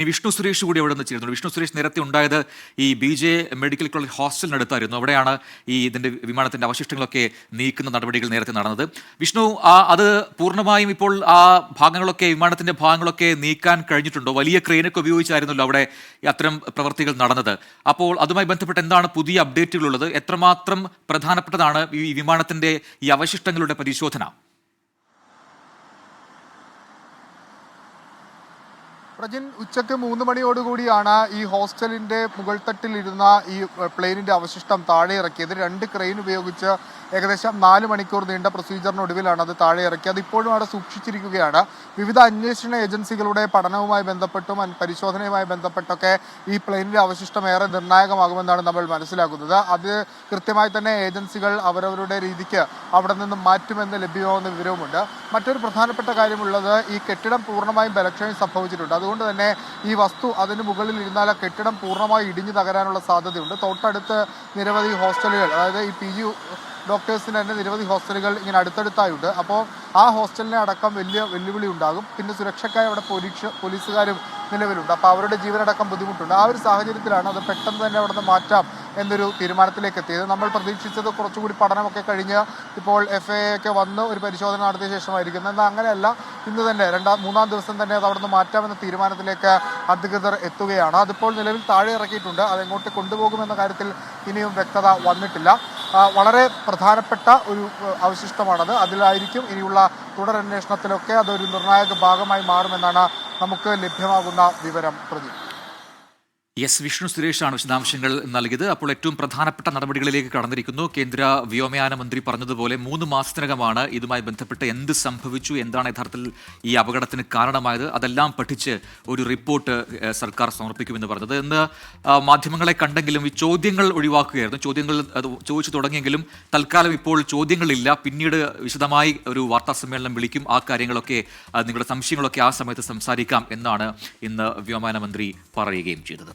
ഈ വിഷ്ണു സുരേഷ് കൂടി അവിടെ നിന്ന് വിഷ്ണു സുരേഷ് നേരത്തെ ഉണ്ടായത് ഈ ബി ജെ മെഡിക്കൽ കോളേജ് ഹോസ്റ്റലിനടുത്തായിരുന്നു അവിടെയാണ് ഈ ഇതിന്റെ വിമാനത്തിന്റെ അവശിഷ്ടങ്ങളൊക്കെ നീക്കുന്ന നടപടികൾ നേരത്തെ നടന്നത്. വിഷ്ണു അത് പൂർണമായും ഇപ്പോൾ ആ ഭാഗങ്ങളൊക്കെ വിമാനത്തിന്റെ ഭാഗങ്ങളൊക്കെ നീക്കാൻ കഴിഞ്ഞിട്ടുണ്ടോ? വലിയ ക്രെയിനൊക്കെ ഉപയോഗിച്ചായിരുന്നല്ലോ അവിടെ അത്തരം പ്രവർത്തികൾ നടന്നത്. അപ്പോൾ അതുമായി ബന്ധപ്പെട്ട് എന്താണ് പുതിയ അപ്ഡേറ്റുകളുള്ളത് എത്രമാത്രം പ്രധാനപ്പെട്ടതാണ് ഈ വിമാനത്തിന്റെ ഈ അവശിഷ്ടങ്ങളുടെ പരിശോധന? പ്രജിൻ ഉച്ചയ്ക്ക് മൂന്ന് മണിയോടുകൂടിയാണ് ഈ ഹോസ്റ്റലിന്റെ മുകൾ തട്ടിലിരുന്ന ഈ പ്ലെയിനിന്റെ അവശിഷ്ടം താഴെ ഇറക്കിയത്. രണ്ട് ക്രെയിൻ ഉപയോഗിച്ച് ഏകദേശം നാല് മണിക്കൂർ നീണ്ട പ്രൊസീജിയറിനൊടുവിലാണ് അത് താഴെ ഇറക്കിയത്. ഇപ്പോഴും അവിടെ സൂക്ഷിച്ചിരിക്കുകയാണ്. വിവിധ അന്വേഷണ ഏജൻസികളുടെ പഠനവുമായി ബന്ധപ്പെട്ടും പരിശോധനയുമായി ബന്ധപ്പെട്ടൊക്കെ ഈ പ്ലെയിനിന്റെ അവശിഷ്ടം ഏറെ നിർണായകമാകുമെന്നാണ് നമ്മൾ മനസ്സിലാക്കുന്നത്. അത് കൃത്യമായി തന്നെ ഏജൻസികൾ അവരവരുടെ രീതിക്ക് അവിടെ നിന്ന് മാറ്റുമെന്ന് ലഭ്യമാവുന്ന വിവരവുമുണ്ട്. മറ്റൊരു പ്രധാനപ്പെട്ട കാര്യമുള്ളത് ഈ കെട്ടിടം പൂർണമായും ബലക്ഷയം സംഭവിച്ചിട്ടുണ്ട്. തന്നെ ഈ വസ്തു അതിന് മുകളിൽ ഇരുന്നാൽ ആ കെട്ടിടം പൂർണമായി ഇടിഞ്ഞു തകരാനുള്ള സാധ്യതയുണ്ട്. തൊട്ടടുത്ത് നിരവധി ഹോസ്റ്റലുകൾ അതായത് ഈ പി ജി ഡോക്ടേഴ്സിന് തന്നെ നിരവധി ഹോസ്റ്റലുകൾ ഇങ്ങനെ അടുത്തടുത്തായുണ്ട്. അപ്പോൾ ആ ഹോസ്റ്റലിനെ അടക്കം വലിയ വെല്ലുവിളി ഉണ്ടാകും. പിന്നെ സുരക്ഷക്കായി അവിടെ പോലീസ് പോലീസുകാരും നിലവിലുണ്ട്. അപ്പോൾ അവരുടെ ജീവനടക്കം ബുദ്ധിമുട്ടുണ്ട്. ആ ഒരു സാഹചര്യത്തിലാണ് അത് പെട്ടെന്ന് തന്നെ അവിടെ നിന്ന് മാറ്റാം എന്നൊരു തീരുമാനത്തിലേക്ക് എത്തിയത് നമ്മൾ പ്രതീക്ഷിച്ചത് കുറച്ചുകൂടി പഠനമൊക്കെ കഴിഞ്ഞ് ഇപ്പോൾ എഫ് എ ഒക്കെ വന്ന് ഒരു പരിശോധന നടത്തിയ ശേഷമായിരിക്കും. എന്നാൽ അങ്ങനെയല്ല ഇന്ന് തന്നെ രണ്ടാം മൂന്നാം ദിവസം തന്നെ അത് അവിടുന്ന് മാറ്റാമെന്ന തീരുമാനത്തിലേക്ക് അധികൃതർ എത്തുകയാണ്. അതിപ്പോൾ നിലവിൽ താഴെ ഇറക്കിയിട്ടുണ്ട്. അതെങ്ങോട്ട് കൊണ്ടുപോകുമെന്ന കാര്യത്തിൽ ഇനിയും വ്യക്തത വന്നിട്ടില്ല. വളരെ പ്രധാനപ്പെട്ട ഒരു അവശിഷ്ടമാണത്. അതിലായിരിക്കും ഇനിയുള്ള തുടരന്വേഷണത്തിലൊക്കെ അതൊരു നിർണായക ഭാഗമായി മാറുമെന്നാണ് നമുക്ക് ലഭ്യമാകുന്ന വിവരം. പ്രതി എസ് വിഷ്ണു സുരേഷാണ് വിശദാംശങ്ങൾ നൽകിയത്. അപ്പോൾ ഏറ്റവും പ്രധാനപ്പെട്ട നടപടികളിലേക്ക് കടന്നിരിക്കുന്നു. കേന്ദ്ര വ്യോമയാന മന്ത്രി പറഞ്ഞതുപോലെ മൂന്ന് മാസത്തിനകമാണ് ഇതുമായി ബന്ധപ്പെട്ട് എന്ത് സംഭവിച്ചു എന്താണ് യഥാർത്ഥത്തിൽ ഈ അപകടത്തിന് കാരണമായത് അതെല്ലാം പഠിച്ച് ഒരു റിപ്പോർട്ട് സർക്കാർ സമർപ്പിക്കുമെന്ന് പറഞ്ഞത്. ഇന്ന് മാധ്യമങ്ങളെ കണ്ടെങ്കിലും ഈ ചോദ്യങ്ങൾ ഒഴിവാക്കുകയായിരുന്നു. ചോദ്യങ്ങൾ ചോദിച്ചു തുടങ്ങിയെങ്കിലും തൽക്കാലം ഇപ്പോൾ ചോദ്യങ്ങളില്ല. പിന്നീട് വിശദമായി ഒരു വാർത്താ സമ്മേളനം വിളിക്കും. ആ കാര്യങ്ങളൊക്കെ നിങ്ങളുടെ സംശയങ്ങളൊക്കെ ആ സമയത്ത് സംസാരിക്കാം എന്നാണ് ഇന്ന് വ്യോമയാന മന്ത്രി പറയുകയും ചെയ്തത്.